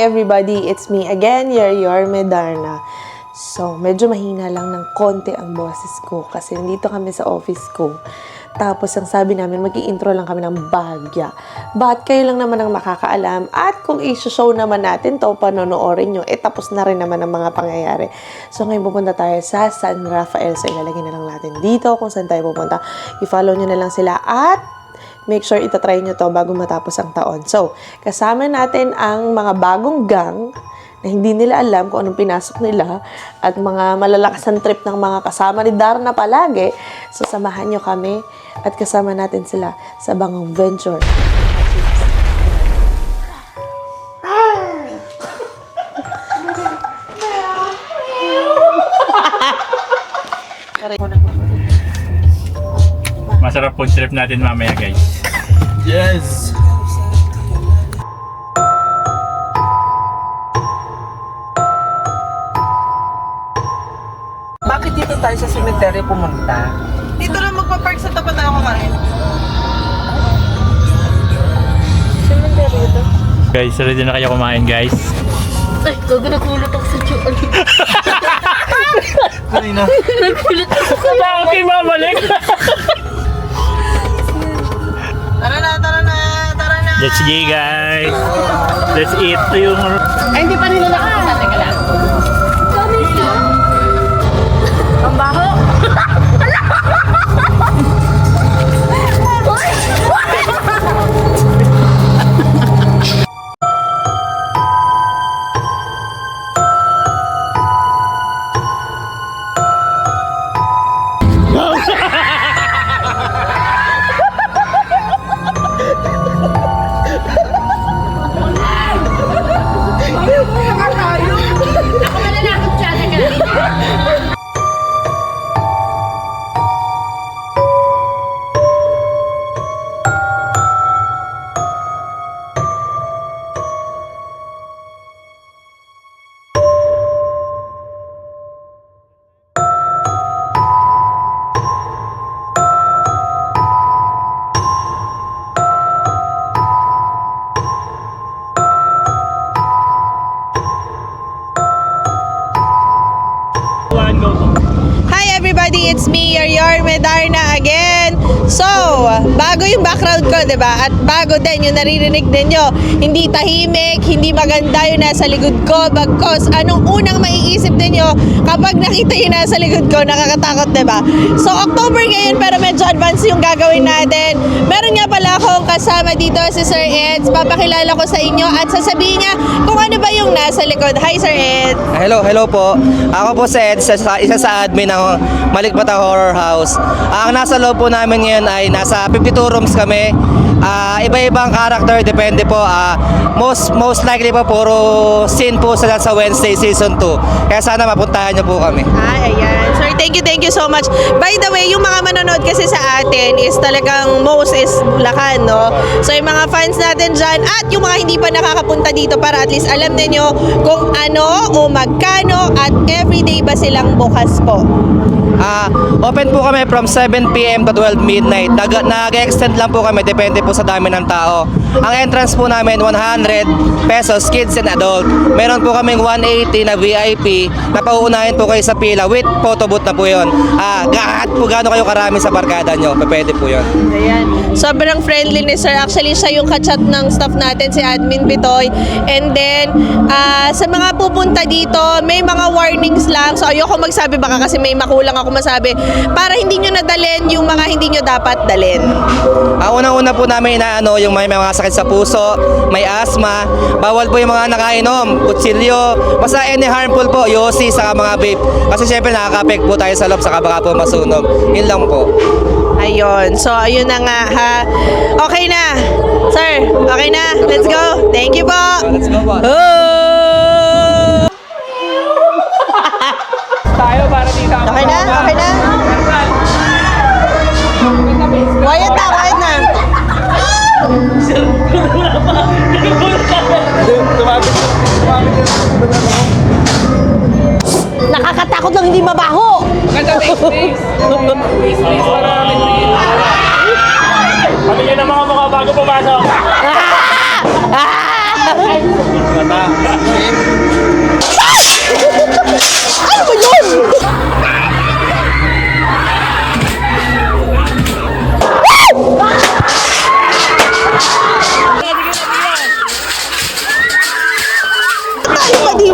Everybody, it's me again, your Yorme Darna. So, medyo mahina lang ng konti ang boses ko kasi nandito kami sa office ko. Tapos, ang sabi namin, mag intro lang kami ng bahagya. But kayo lang naman ang makakaalam at kung i-show naman natin to, panonoorin nyo, eh tapos na rin naman ang mga pangyayari. So, ngayon pupunta tayo sa San Rafael. So, ilalagay na lang natin dito kung saan tayo pupunta. I-follow nyo na lang sila at make sure itatry nyo to bago matapos ang taon. So, kasama natin ang mga bagong gang na hindi nila alam kung anong pinasok nila at mga malalakas ang trip ng mga kasama ni Darna palagi. So, samahan nyo kami at kasama natin sila sa Bangong Venture. Masarap food trip natin mamaya guys. Yes! Bakit dito tayo sa cemetery pumunta? Dito na magpa-park sa tapat tayo kumain. Guys, ready na kayo kumain guys? Ay, gago nagulat ako sa tiyan. Kanina. nagulat ako sa Bakit babalik? Tara na, tara na, tara na! Let's go guys! Let's eat yung... Ay, hindi pa nila nakakita. It's me, your Yorme Darna again. So, bago yung background ko, di ba? At bago din yung naririnig ninyo. Hindi tahimik, hindi maganda yung nasa likod ko. Bagkos, anong unang maiisip ninyo kapag nakita yung nasa likod ko, nakakatakot, di ba? So, October ngayon, pero medyo advance yung gagawin natin. Meron nga pala akong kasama dito si Sir Eds. Papakilala ko sa inyo at sasabihin niya kung ano ba yung nasa likod. Hi, Sir Eds. Hello, hello po. Ako po si Ed, isa sa, admin ng Malikbata Horror House. Ah, ang nasa loob po namin ngayon ay nasa 52 rooms kami. Ah, iba-ibang character, depende po. Ah, most most likely po puro scene po sila sa Wednesday season 2. Kaya sana mapuntahan niyo po kami. Ay, ayan. Thank you, thank you so much. By the way, yung mga manonood kasi sa atin is talagang most is Bulacan, no? So, yung mga fans natin dyan at yung mga hindi pa nakakapunta dito para at least alam ninyo kung ano o magkano at everyday ba silang bukas po. Ah, open po kami from 7 p.m. to 12 midnight. Nag- Nag-extend lang po kami depende po sa dami ng tao. Ang entrance po namin 100 pesos kids and adult. Meron po kaming 180 na VIP na pauunahin po kayo sa pila with photo booth na po 'yon. Ah, gahat po gaano kayo karami sa barkada nyo. Pwede po 'yon. Ayan. Sobrang friendly ni Sir. Actually, siya yung kachat ng staff natin, si Admin Bitoy. And then, ah, sa mga pupunta dito, may mga warnings lang. So, ayoko magsabi baka kasi may makulang ako masabi. Para hindi nyo nadalin yung mga hindi nyo dapat dalin. Ang unang-una po namin inaano yung may, may mga sakit sa puso, may asthma, bawal po yung mga nakainom, kutsilyo, basta any harmful po, yosi, saka mga vape. Kasi syempre nakaka-affect po tayo sa loob, saka baka po masunog. Yun lang po. Ayun. So, ayun na nga ha. Okay na. Sir, okay na. Let's go. Thank you po. Let's go po. Oh! Tayo para dito. Okay na? Okay na? Quiet na, quiet na. Nakakatakot lang hindi mabaho. Pati yun ang mga mukha bago pumasok. Ah! Ano ba yun? Di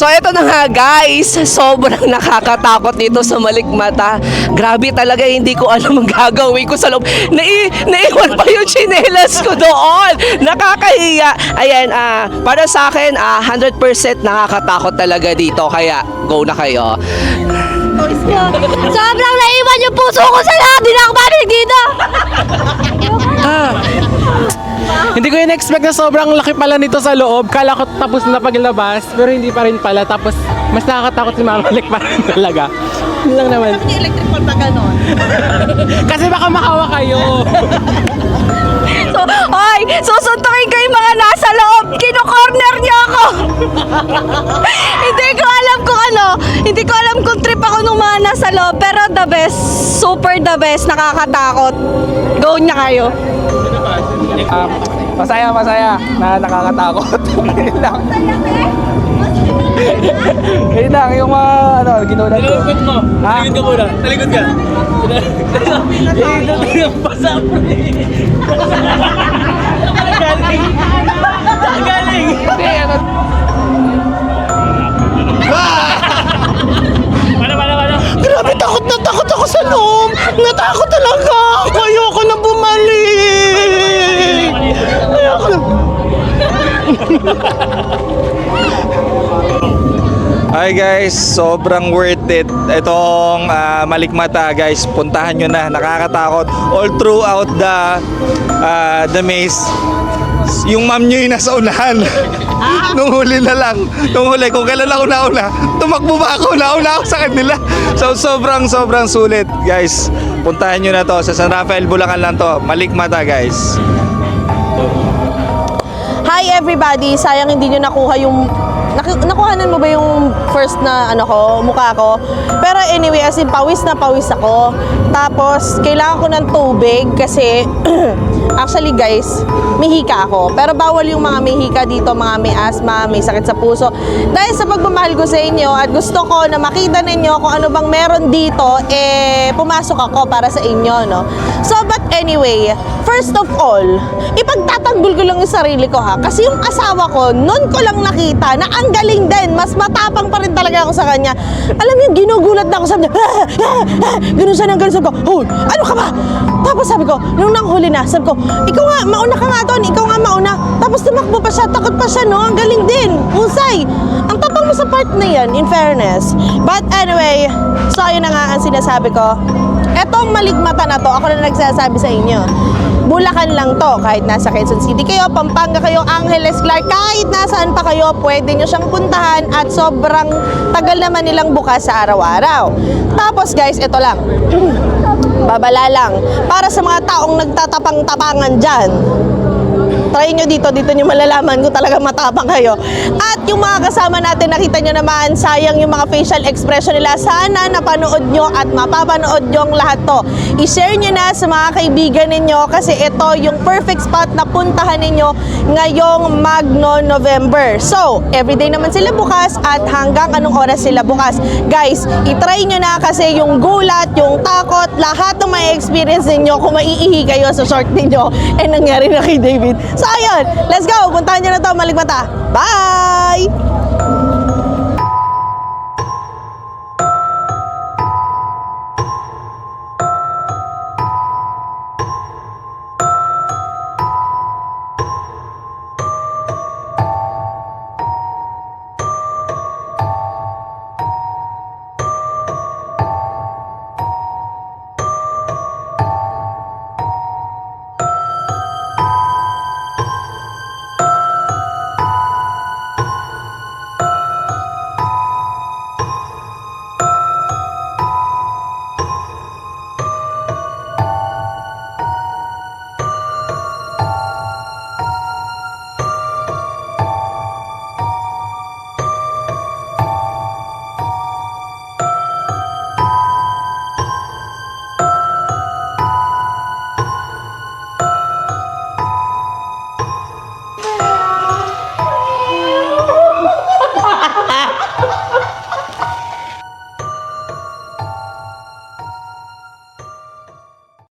So eto na nga guys, sobrang nakakatakot dito sa Malikmata. Grabe talaga, hindi ko alam ang gagawin ko sa loob. Nai naiwan pa yung chinelas ko doon. Nakakahiya. Ayan, ah, para sa akin, ah, 100% nakakatakot talaga dito. Kaya, go na kayo. Sobrang naiwan yung puso ko sa lahat. Di na ako babalik dito. Hindi ko in-expect na sobrang laki pala nito sa loob. Kala ko tapos na paglabas, pero hindi pa rin pala. Tapos, mas nakakatakot si Mama Lek pa rin talaga. Yun lang naman. Yung electric pa ganon. Kasi baka makawa kayo. So, ay, susuntukin ko yung mga nasa loob. Kino-corner niyo ako. hindi ko alam kung ano. Hindi ko alam kung trip ako nung mga nasa loob. Pero the best, super the best, nakakatakot. Go na kayo. Um, masaya, masaya na nakakatakot. Yun lang. Yun lang, yung mga ano, ginulat ko. Talikod mo. Ha? Talikod ka muna. Talikod ka. Talikod ka. Basa mo Galing. Galing. Hindi, ano, Para, para, para. Grabe, takot na takot ako sa loob. Natakot talaga. Ayoko na bumalik. Hi guys, sobrang worth it. Itong ah, Malikmata guys, puntahan nyo na. Nakakatakot. All throughout the ah, the maze. Yung ma'am nyo yung nasa unahan. Nung huli na lang. Nung huli, kung kailan ako nauna, tumakbo ba ako? Nauna ako sa kanila. So sobrang sobrang sulit guys. Puntahan nyo na to. Sa San Rafael, Bulacan lang to. Malikmata guys. Hi everybody! Sayang hindi nyo nakuha yung... Naku- nakuhanan mo ba yung first na ano ko, mukha ko? Pero anyway, as in pawis na pawis ako. Tapos, kailangan ko ng tubig kasi actually guys, may hika ako. Pero bawal yung mga may hika dito, mga may asthma, may sakit sa puso. Dahil sa pagmamahal ko sa inyo at gusto ko na makita ninyo kung ano bang meron dito, eh, pumasok ako para sa inyo, no? So, but anyway, first of all, ipagtatanggol ko lang yung sarili ko ha. Kasi yung asawa ko, noon ko lang nakita na ang galing din. Mas matapang pa rin talaga ako sa kanya. Alam niyo, ginugulat na ako sa kanya. Ah, ah, ah. Ganun siya ng ganun. Sabi ko, Hoy, ano ka ba? Tapos sabi ko, nung nanghuli na, sabi ko, ikaw nga, mauna ka nga doon, ikaw nga mauna. Tapos tumakbo pa siya, takot pa siya, no? Ang galing din. Husay. Ang tapang mo sa part na yan, in fairness. But anyway, so ayun na nga ang sinasabi ko. Etong maligmata na to, ako na nagsasabi sa inyo. Bulacan lang to, kahit nasa Quezon City kayo, Pampanga kayo, Angeles, Clark, kahit nasaan pa kayo, pwede nyo siyang puntahan at sobrang tagal naman nilang bukas sa araw-araw. Tapos guys, ito lang. Babala lang. Para sa mga taong nagtatapang-tapangan dyan, try nyo dito, dito nyo malalaman kung talaga matapang kayo. At yung mga kasama natin, nakita nyo naman, sayang yung mga facial expression nila. Sana napanood nyo at mapapanood nyo ang lahat to. I-share nyo na sa mga kaibigan ninyo kasi ito yung perfect spot na puntahan ninyo ngayong Magno November. So, everyday naman sila bukas at hanggang anong oras sila bukas. Guys, itry nyo na kasi yung gulat, yung takot, lahat ng may experience ninyo kung maiihi kayo sa short ninyo eh nangyari na kay David. So ayun, let's go! Puntahan nyo na to, Maligmata. Bye!